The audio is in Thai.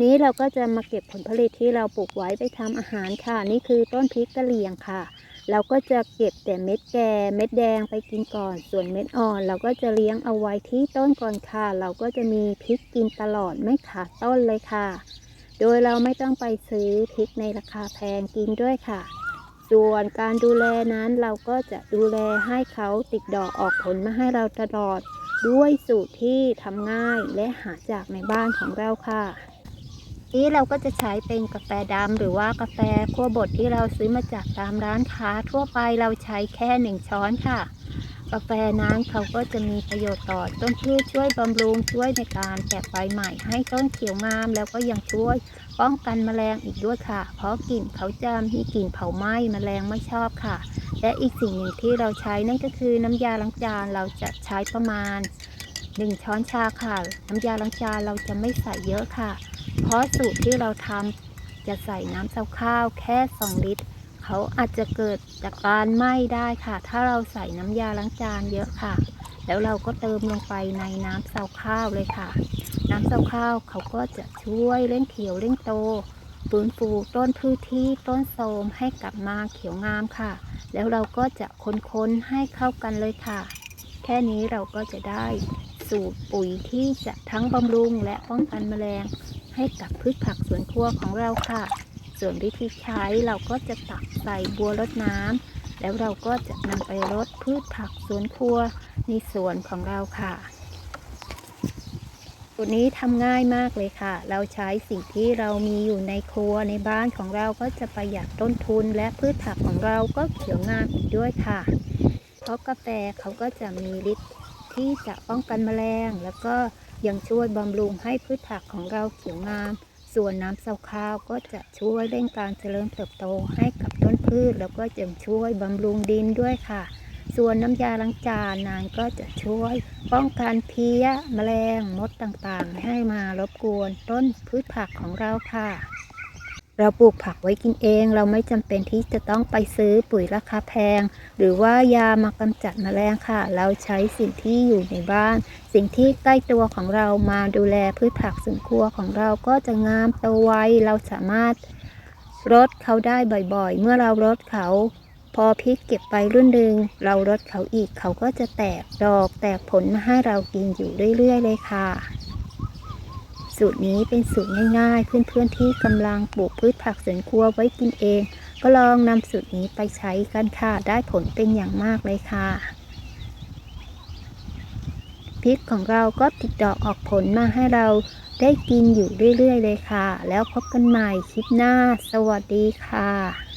นี้เราก็จะมาเก็บผลผลิตที่เราปลูกไว้ไปทำอาหารค่ะ นี่คือต้นพริกกะเหรี่ยงค่ะ เราก็จะเก็บแต่เม็ดแก่เม็ดแดงไปกินก่อน ส่วนเม็ดอ่อน เราก็จะเลี้ยงเอาไว้ที่ต้นก่อนค่ะ เราก็จะมีพริกกินตลอดไม่ขาดต้นเลยค่ะ โดยเราไม่ต้องไปซื้อพริกในราคาแพงกินด้วยค่ะ ส่วนการดูแลนั้นเราก็จะดูแลให้เขาติดดอกออกผลมาให้เราตลอด ด้วยสูตรที่ทำง่ายและหาจากในบ้านของเราค่ะ นี้เราก็จะใช้เป็นกาแฟดำหรือว่ากาแฟคั่วบดที่เราซื้อมาจากตามร้านค้าทั่วไปเราใช้แค่หนึ่งช้อนค่ะ กาแฟนั้นเขาก็จะมีประโยชน์ต่อต้นพืชช่วยบำรุงช่วยในการแตกใบใหม่ให้ต้นเขียวงาม แล้วก็ยังช่วยป้องกันแมลงอีกด้วยค่ะ เพราะกลิ่นเขาจะมีกลิ่นเผาไหม้แมลงไม่ชอบค่ะ และอีกสิ่งหนึ่งที่เราใช้นั่นก็คือน้ำยาล้างจานเราจะใช้ประมาณ 1 ช้อนชาค่ะ น้ำยาล้างจานเราจะไม่ใส่เยอะค่ะ เพราะสูตรที่เราทำจะใส่น้ำเต้าข้าวแค่ 2 ลิตร เขาอาจจะเกิดจากการไหม้ได้ค่ะ ถ้าเราใส่น้ำยาล้างจานเยอะค่ะ แล้วเราก็เติมลงไปในน้ำเต้าข้าวเลยค่ะ น้ำเต้าข้าวเขาก็จะช่วยเร่งเขียวเร่งโตฟื้นฟูต้นพืชที่ต้นโทมให้กลับมาเขียวงามค่ะ แล้วเราก็จะคนๆให้เข้ากันเลยค่ะ แค่นี้เราก็จะได้สูตรปุ๋ยที่จะทั้งบำรุงและป้องกันแมลง ให้กับพืชผักสวนครัวของเราค่ะ ส่วนวิธีใช้เราก็จะตักใส่บัวรดน้ำแล้วเราก็จะนำไปรดพืชผักสวนครัวในสวนของเราค่ะตัวนี้ทำง่ายมากเลยค่ะ เราใช้สิ่งที่เรามีอยู่ในครัวในบ้านของเราก็จะประหยัดต้นทุนและพืชผักของเราก็เขียวงามอีกด้วยค่ะ เพราะกาแฟเขาก็จะมีฤทธิ์ ที่จะป้องกันแมลง แล้วก็ยังช่วยบำรุงให้พืชผักของเราเขียวงาม ส่วนน้ำเสาข้าวก็จะช่วยเร่งการเจริญเติบโตให้กับต้นพืช แล้วก็ยังช่วยบำรุงดินด้วยค่ะ ส่วนน้ำยาล้างจานนั้นก็จะช่วยป้องกันเพี้ย แมลงมดต่างๆ ให้มารบกวนต้นพืชผักของเราค่ะ เราปลูกผักไว้กินเอง เราไม่จำเป็นที่จะต้องไปซื้อปุ๋ยราคาแพง หรือว่ายามากำจัดแมลงค่ะ เราใช้สิ่งที่อยู่ในบ้าน สิ่งที่ใกล้ตัวของเรามาดูแลพืชผักสวนครัวของเราก็จะงามโตไวเราสามารถรดเขาได้บ่อยๆ เมื่อเรารดเขา พอพริกเก็บไปรุ่นหนึ่งเรารดเขาอีกเขาก็จะแตกดอกแตกผลมาให้เรากินอยู่เรื่อยๆ เลยค่ะ สูตรนี้เป็นสูตรง่ายๆ เพื่อนๆที่กำลังปลูกพืชผักสวนครัวไว้กินเอง ก็ลองนำสูตรนี้ไปใช้กันค่ะ ได้ผลเป็นอย่างมากเลยค่ะพริกของเราก็ติดดอกออกผลมาให้เราได้กินอยู่เรื่อยๆเลยค่ะ แล้วพบกันใหม่คลิปหน้า สวัสดีค่ะ